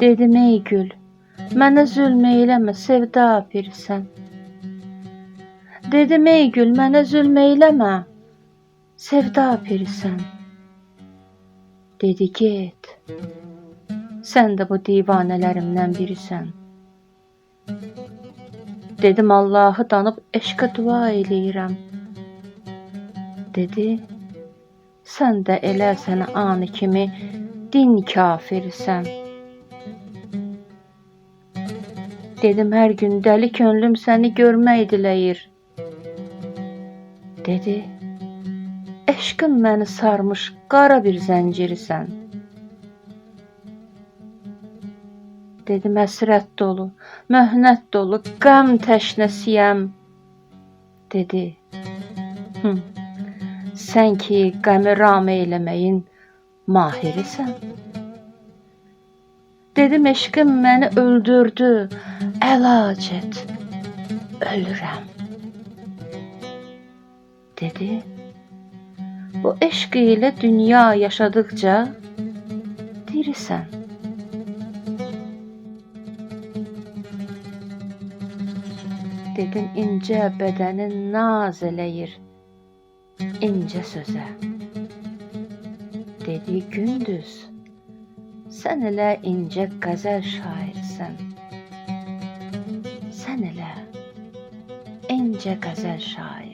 Dedim ey gül, mənə zülm eyləmə, sevda apirsən. Dedim ey gül, mənə zülm eyləmə, sevda apirsən. Dedi get, sən də bu divanələrimdən birisən. Dedim Allahı danıb eşqə dua eləyirəm. Dedi, sən də elə sənə anı kimi din kafirsən. Dedim hər gün dəli könlüm səni görmək diləyir. Dedi, eşqin məni sarmış qara bir zəncirsən. Dedim həsrət dolu, möhnət dolu, qəm təşnəsiyəm. Dedi, hı, sən ki qəmi ram eyləməyin mahirisən. Dedim eşqim məni öldürdü, əlac et, ölürəm. Dedi, bu eşq ilə dünya yaşadıkca dirisən. Dedim incə bədənin naz eləyir incə sözə. Dedi gündüz, sən elə incə qəzəl şairsən. İncə qəzəl şair.